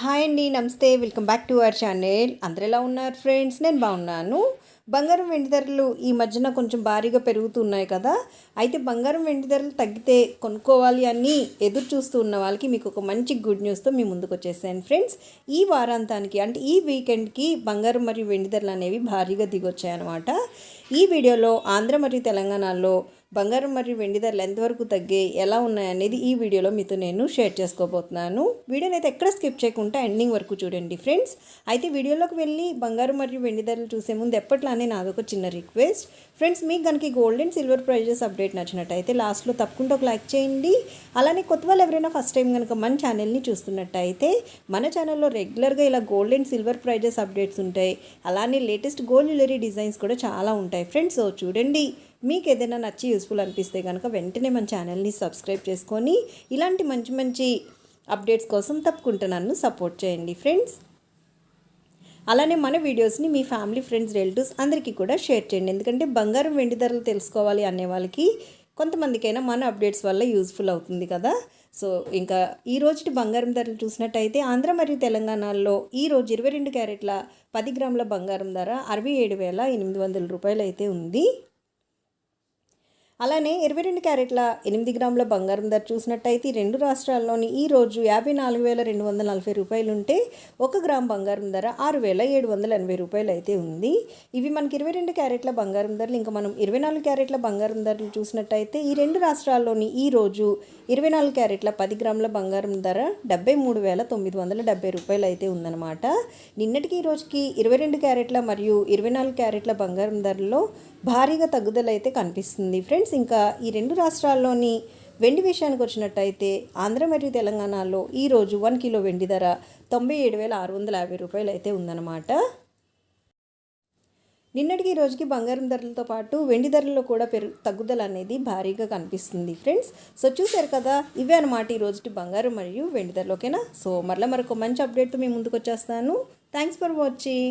Hi అండి నమస్తే. Welcome back to our channel. అందరు ఎలా ఉన్నారు ఫ్రెండ్స్? నేను బాగున్నాను. బంగారం వెండి ధరలు ఈ మధ్యన కొంచెం భారీగా పెరుగుతున్నాయి కదా. అయితే బంగారం వెండి ధరలు తగ్గితే కొనుక్కోవాలి అని ఎదురు చూస్తూ ఉన్న వాళ్ళకి మీకు ఒక మంచి గుడ్ న్యూస్తో మీ ముందుకు వచ్చేసాను ఫ్రెండ్స్. ఈ వారాంతానికి అంటే ఈ వీకెండ్కి బంగారం మరియు వెండి ధరలు అనేవి భారీగా దిగొచ్చాయనమాట ఈ వీడియోలో ఆంధ్ర మరియు తెలంగాణలో బంగారం మరియు వెండి ధరలు ఎంతవరకు తగ్గే ఎలా ఉన్నాయనేది ఈ వీడియోలో మీతో నేను షేర్ చేసుకోబోతున్నాను. వీడియోని అయితే ఎక్కడ స్కిప్ చేయకుండా ఎండింగ్ వరకు చూడండి ఫ్రెండ్స్. అయితే వీడియోలోకి వెళ్ళి బంగారం మరియు వెండి ధరలు చూసే ముందు ఎప్పట్లానే నాదొక చిన్న రిక్వెస్ట్. ఫ్రెండ్స్ మీకు కనుక gold and silver prizes update నచ్చినట్టయితే లాస్ట్లో తప్పకుండా ఒక లైక్ చేయండి. అలానే కొత్త వాళ్ళు ఎవరైనా ఫస్ట్ టైం కనుక మన ఛానల్ని చూస్తున్నట్టయితే మన ఛానల్లో రెగ్యులర్గా ఇలా gold and silver prizes updates ఉంటాయి. అలానే లేటెస్ట్ గోల్డ్ జ్యువెలరీ డిజైన్స్ కూడా చాలా ఉంటాయి ఫ్రెండ్స్. సో చూడండి. మీకు ఏదైనా నచ్చి యూస్ఫుల్ అనిపిస్తే కనుక వెంటనే మన ఛానల్ని సబ్స్క్రైబ్ చేసుకొని ఇలాంటి మంచి మంచి అప్డేట్స్ కోసం తప్పకుండా నన్ను సపోర్ట్ చేయండి ఫ్రెండ్స్ అలానే మన వీడియోస్ని మీ ఫ్యామిలీ ఫ్రెండ్స్ రిలేటివ్స్ అందరికీ కూడా షేర్ చేయండి. ఎందుకంటే బంగారం వెండి ధరలు తెలుసుకోవాలి అనే వాళ్ళకి కొంతమందికైనా మన అప్డేట్స్ వల్ల యూస్ఫుల్ అవుతుంది కదా. సో ఇంకా ఈ రోజుటి బంగారం ధరలు చూసినట్టయితే ఆంధ్ర మరియు తెలంగాణలో ఈ రోజు ఇరవై రెండు క్యారెట్ల పది గ్రాముల బంగారం ధర అరవై ఏడు వేల ఎనిమిది వందల రూపాయలు అయితే ఉంది. అలానే ఇరవై రెండు క్యారెట్ల ఎనిమిది గ్రాముల బంగారం ధర చూసినట్టయితే ఈ రెండు రాష్ట్రాల్లోని ఈ రోజు యాభై నాలుగు వేల రెండు వందల నలభై రూపాయలు ఉంటే ఒక గ్రామ్ బంగారం ధర ఆరు వేల ఏడు వందల ఎనభై రూపాయలు అయితే ఉంది. ఇవి మనకి ఇరవై రెండు క్యారెట్ల బంగారం ధరలు ఇంకా మనం ఇరవై నాలుగు క్యారెట్ల బంగారం ధరలు చూసినట్టయితే ఈ రెండు రాష్ట్రాల్లోని ఈ రోజు ఇరవై నాలుగు క్యారెట్ల పది గ్రాముల బంగారం ధర డెబ్బై మూడు వేల తొమ్మిది వందల డెబ్బై రూపాయలు అయితే ఉందన్నమాట. నిన్నటికి ఈ రోజుకి ఇరవై రెండు క్యారెట్ల మరియు ఇరవై నాలుగు క్యారెట్ల బంగారం ధరల్లో భారీగా తగ్గుదలైతే కనిపిస్తుంది. ఫ్రెండ్స్ ఇంకా ఈ రెండు రాష్ట్రాల్లోని వెండి విషయానికి వచ్చినట్టయితే ఆంధ్ర మరియు తెలంగాణలో ఈరోజు వన్ కిలో వెండి ధర తొంభై ఏడు వేల ఆరు వందల యాభై రూపాయలు అయితే ఉందన్నమాట. నిన్నటికి ఈ రోజుకి బంగారం ధరలతో పాటు వెండి ధరల్లో కూడా పెరు తగ్గుదల అనేది భారీగా కనిపిస్తుంది ఫ్రెండ్స్. సో చూశారు కదా ఇవే అనమాట ఈ రోజుటి బంగారం మరియు వెండి ధరలు ఓకేనా? సో మరలా మరొక మంచి అప్డేట్తో మీ ముందుకు వచ్చేస్తాను. Thanks for watching.